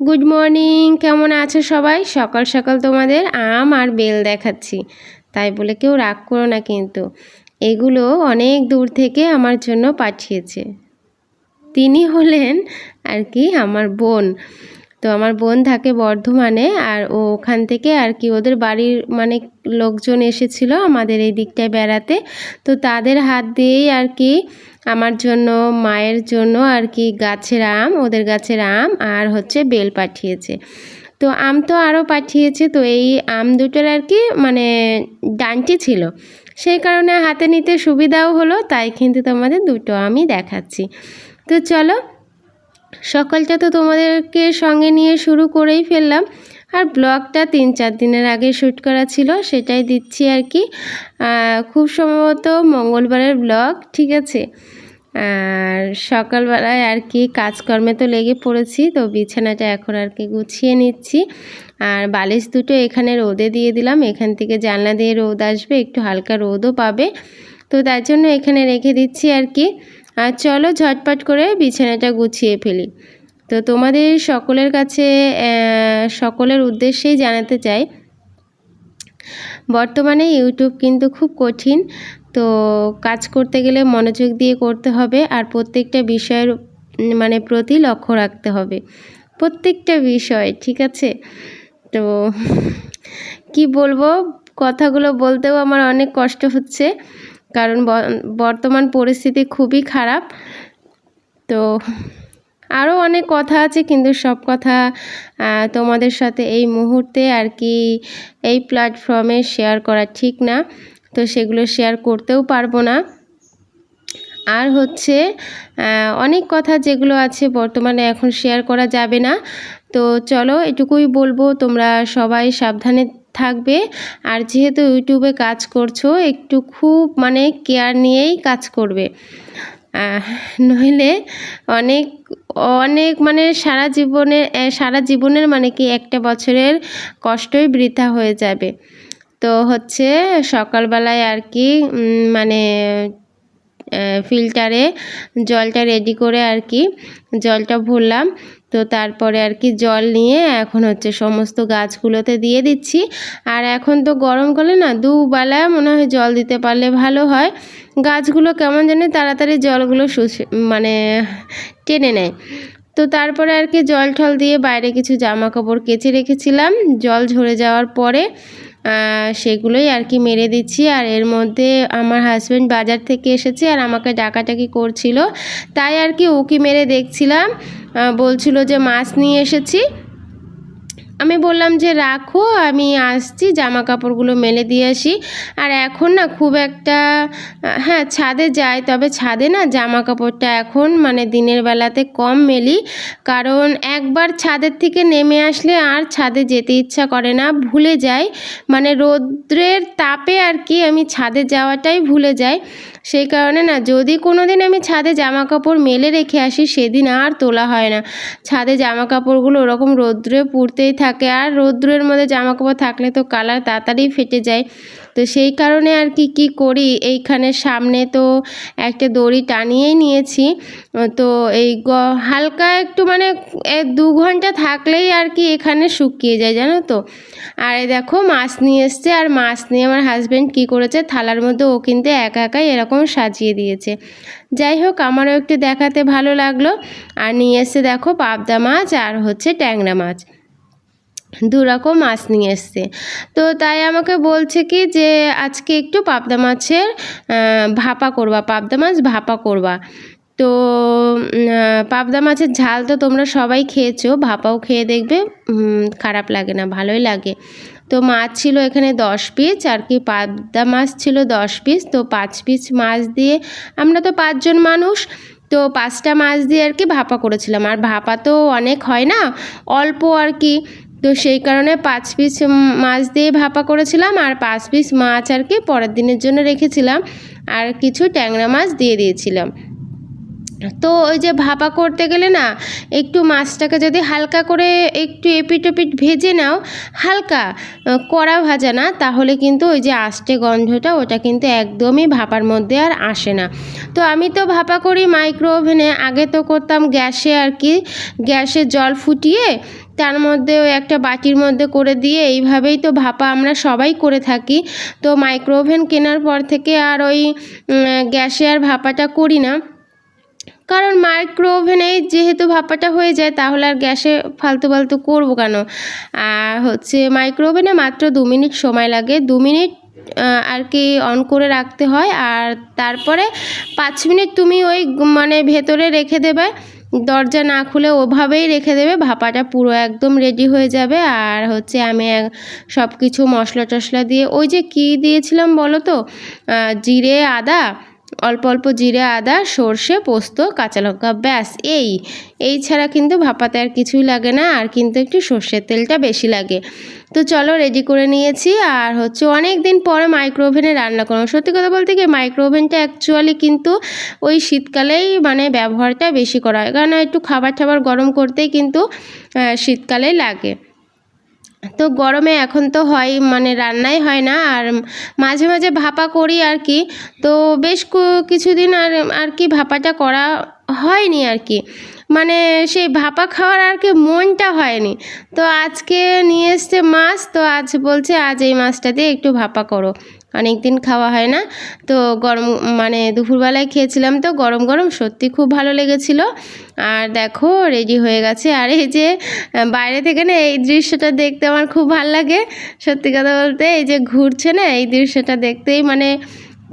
Good morning কেমন আছো সবাই? সকাল সকাল তোমাদের আম আর বেল দেখাচ্ছি। তাই বলে কেউ রাগ করো না কিন্তু। এগুলো অনেক দূর থেকে আমার জন্য পাঠিয়েছে। তিনি হলেন আর কি আমার বোন। তো আমার বোন থাকে বর্ধমানে আর ও ওখান থেকে আর কি ওদের বাড়ির মানে লোকজন এসেছিল আমাদের এই দিকটায় বেড়াতে। তো তাদের হাত দিয়েই আর কি আমার জন্য, মায়ের জন্য আর কি গাছের আম, ওদের গাছের আম আর হচ্ছে বেল পাঠিয়েছে। তো আম তো আরও পাঠিয়েছে, তো এই আম দুটোর আর কি মানে ডানটি ছিল। সেই কারণে হাতে নিতে সুবিধাও হলো, তাই কিন্তু তোমাদের দুটো আমি দেখাচ্ছি। তো চলো সকালটা তো তোমাদেরকে সঙ্গে নিয়ে শুরু করেই ফেললাম। আর ব্লগটা তিন চার দিনের আগে শ্যুট করা ছিল, সেটাই দিচ্ছি আর কি। খুব সম্ভবত মঙ্গলবারের ব্লগ, ঠিক আছে? আর সকালবেলায় আর কি কাজকর্মে তো লেগে পড়েছি, তো বিছানাটা এখন আর কি গুছিয়ে নিচ্ছি। আর বালিশ দুটো এখানে রোদে দিয়ে দিলাম, এখান থেকে জানলা দিয়ে রোদ আসবে, একটু হালকা রোদও পাবে। তো তার জন্য এখানে রেখে দিচ্ছি আর কি। আর চলো ঝটপট করে বিছানাটা গুছিয়ে ফেলি। তো তোমাদের সকলের কাছে সকলের উদ্দেশ্যেই জানাতে চাই, বর্তমানে ইউটিউব কিন্তু খুব কঠিন। তো কাজ করতে গেলে মনোযোগ দিয়ে করতে হবে আর প্রত্যেকটা বিষয়ের মানে প্রতি লক্ষ্য রাখতে হবে। প্রত্যেকটা বিষয়, ঠিক আছে? তো কি বলব? কথাগুলো বলতেও আমার অনেক কষ্ট হচ্ছে। কারণ বর্তমান পরিস্থিতি খুবই খারাপ। তো আরও অনেক কথা আছে, কিন্তু সব কথা তোমাদের সাথে এই মুহূর্তে আর কি এই প্ল্যাটফর্মে শেয়ার করা ঠিক না। তো সেগুলো শেয়ার করতেও পারব না। আর হচ্ছে অনেক কথা যেগুলো আছে বর্তমানে এখন শেয়ার করা যাবে না। তো চলো এটুকুই বলব, তোমরা সবাই সাবধানে থাকবে। আর যেহেতু ইউটিউবে কাজ করছ, একটু খুব মানে কেয়ার নিয়েই কাজ করবে। নইলে অনেক অনেক মানে সারা জীবনে সারা জীবনের মানে কি একটা বছরের কষ্টই বৃথা হয়ে যাবে। তো হচ্ছে সকালবেলায় আর কি মানে ফিল্টারে জলটা রেডি করে আর কি জলটা ভরলাম। তো তারপরে আর কি জল নিয়ে এখন হচ্ছে সমস্ত গাছগুলোতে দিয়ে দিচ্ছি। আর এখন তো গরমকালে না দুবেলা মনে হয় জল দিতে পারলে ভালো হয়। গাছগুলো কেমন জানি তাড়াতাড়ি জলগুলো মানে টেনে নেয়। তো তারপরে আর কি জল ঠল দিয়ে বাইরে কিছু জামা কাপড় কেচে রেখেছিলাম। জল ঝরে যাওয়ার পরে সেগুলোই আর কি মেরে দিচ্ছি। আর এর মধ্যে আমার হাজব্যান্ড বাজার থেকে এসেছে আর আমাকে ডাকাটাকি করছিল। তাই আর কি উকি মেরে দেখছিলাম। বলছিল যে মাছ নিয়ে এসেছি। আমি বললাম যে, রাখো, আমি আসছি জামা কাপড়গুলো মেলে দিয়ে আসি। আর এখন না খুব একটা হ্যাঁ ছাদে যাই, তবে ছাদে না জামা কাপড়টা এখন মানে দিনের বেলাতে কম মেলি। কারণ একবার ছাদের থেকে নেমে আসলে আর ছাদে যেতে ইচ্ছা করে না, ভুলে যাই। মানে রৌদ্রের তাপে আর কি আমি ছাদে যাওয়াটাই ভুলে যাই। সেই কারণে না যদি কোনো দিন আমি ছাদে জামা কাপড় মেলে রেখে আসি, সেদিন আর তোলা হয় না। ছাদে জামা কাপড়গুলো ওরকম রৌদ্রে পুড়তেই থাকে আর রৌদ্রের মধ্যে জামা কাপড় থাকলে তো কালার তাড়াতাড়ি ফেটে যায়। তো সেই কারণে আর কি কি করি? এইখানে সামনে তো একটা দড়ি টানিয়েই নিয়েছি। তো এই হালকা একটু মানে দু ঘণ্টা থাকলেই আর কি এখানে শুকিয়ে যায়, জানো তো। আর দেখো, মাছ নিয়ে এসছে। আর মাছ নিয়ে আমার হাজব্যান্ড কি করেছে? থালার মধ্যে ও কিন্তু একা একাই এরকম সাজিয়ে দিয়েছে। যাই হোক, আমারও একটু দেখাতে ভালো লাগল। আর নিয়ে এসে দেখো পাবদা মাছ আর হচ্ছে ট্যাংরা মাছ। দু রকম মাছ নিয়ে এসছে। তো তাই আমাকে বলছে কি যে, আজকে একটু পাবদা মাছের ভাপা করবা, পাবদা মাছ ভাপা করবা। তো পাবদা মাছের ঝাল তো তোমরা সবাই খেয়েছো, ভাপাও খেয়ে দেখবে খারাপ লাগে না, ভালোই লাগে। তো মাছ ছিল এখানে দশ পিস, আর কি পাবদা মাছ ছিল দশ পিস, তো পাঁচ পিস মাছ দিয়ে আমরা তো পাঁচজন মানুষ, তো পাঁচটা মাছ দিয়ে আর কি ভাপা করেছিলাম। আর ভাপা তো অনেক হয় না, অল্প আর কি তো সেই কারণে পাঁচ পিস মাছ দিয়ে ভাপা করেছিলাম আর পাঁচ পিস মাছ আর কি পরের দিনের জন্য রেখেছিলাম আর কিছু ট্যাংরা মাছ দিয়ে দিয়েছিলাম। তো ওই যে ভাপা করতে গেলে না, একটু মাছটাকে যদি হালকা করে একটু এপিট ওপিট ভেজে নাও, হালকা কড়া ভাজা না, তাহলে কিন্তু ওই যে আষ্টে গন্ধটা ওটা কিন্তু একদমই ভাপার মধ্যে আর আসে না। তো আমি তো ভাপা করি মাইক্রো ওভেনে আগে তো করতাম গ্যাসে আর কি, গ্যাসে জল ফুটিয়ে তার মধ্যে ওই একটা বাটির মধ্যে করে দিয়ে এইভাবেই তো ভাপা আমরা সবাই করে থাকি। তো মাইক্রো ওভেন কেনার পর থেকে আর ওই গ্যাসে আর ভাপাটা করি না। কারণ মাইক্রো ওভেনেই যেহেতু ভাপাটা হয়ে যায়, তাহলে আর গ্যাসে ফালতু ফালতু করব কেন? আর হচ্ছে মাইক্রো ওভেনে মাত্র দু মিনিট সময় লাগে। দু মিনিট আর কি অন করে রাখতে হয়। আর তারপরে পাঁচ মিনিট তুমি ওই মানে ভেতরে রেখে দেবে। দরজা না খুলে ওভাবেই রেখে দেবে, ভাপাটা পুরো একদম রেডি হয়ে যাবে। আর হচ্ছে আমি সব কিছু মশলা টশলা দিয়ে, ওই যে কি দিয়েছিলাম বলো তো? জিরে, আদা অল্প অল্প জিরে আদা সর্ষে পোস্ত কাঁচা লঙ্কা ব্যাস। এই এই ছাড়া কিন্তু ভাপাতে আর কিছুই লাগে না আর কিন্তু একটু সর্ষের তেলটা বেশি লাগে। তো চলো রেডি করে নিয়েছি আর হচ্ছে অনেক দিন পরে মাইক্রো ওভেনে রান্না করলাম। সত্যি কথা বলতে কি মাইক্রো ওভেনটা অ্যাকচুয়ালি কিন্তু ওই শীতকালেই মানে ব্যবহারটা বেশি করা হয়। কারণ একটু খাবার টাবার গরম করতেই কিন্তু আহ, শীতকালেই লাগে। তো গরমে এখন তো হয় মানে রান্নাই হয় না, আর মাঝে মাঝে ভাপা করি আর কি। তো বেশ কিছুদিন আর আর কি ভাপাটা করা হয়নি আর কি। মানে সেই ভাপা খাওয়ার আর কি মনটা হয়নি। তো আজকে নিয়ে এসছে মাছ, তো আজ বলছে আজ এই মাছটা দিয়ে একটু ভাপা করো। অনেক দিন খাওয়া হয় না। তো গরম মানে দুপুরবেলায় খেয়েছিলাম তো গরম গরম, সত্যি খুব ভালো লেগেছিল। আর দেখো রেডি হয়ে গেছে। আর এই যে বাইরে থেকে না এই দৃশ্যটা দেখতে আমার খুব ভালো লাগে। সত্যি কথা বলতে এই যে ঘুরছে না, এই দৃশ্যটা দেখতেই মানে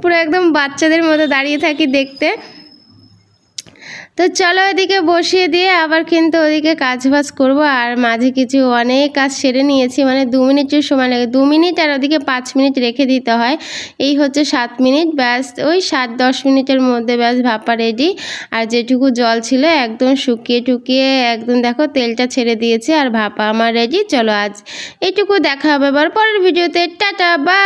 পুরো একদম বাচ্চাদের মতো দাঁড়িয়ে থাকি দেখতে। তো চলো এদিকে বসিয়ে দিয়ে আবার কিন্তু ওদিকে কাজ বাজ করব। আর মাঝে কিছু অনেক কাজ সেরে নিয়েছি মানে দু মিনিটের সময় লাগে। দু মিনিট আর ওদিকে পাঁচ মিনিট রেখে দিতে হয়। এই হচ্ছে সাত মিনিট, ব্যাস ওই সাত দশ মিনিটের মধ্যে ব্যাস ভাপা রেডি আর যেটুকু জল ছিল একদম শুকিয়ে টুকিয়ে একদম দেখো তেলটা ছেড়ে দিয়েছে আর ভাপা আমার রেডি চলো আজ এইটুকু দেখা হবে আবার পরের ভিডিওতে টাটা বা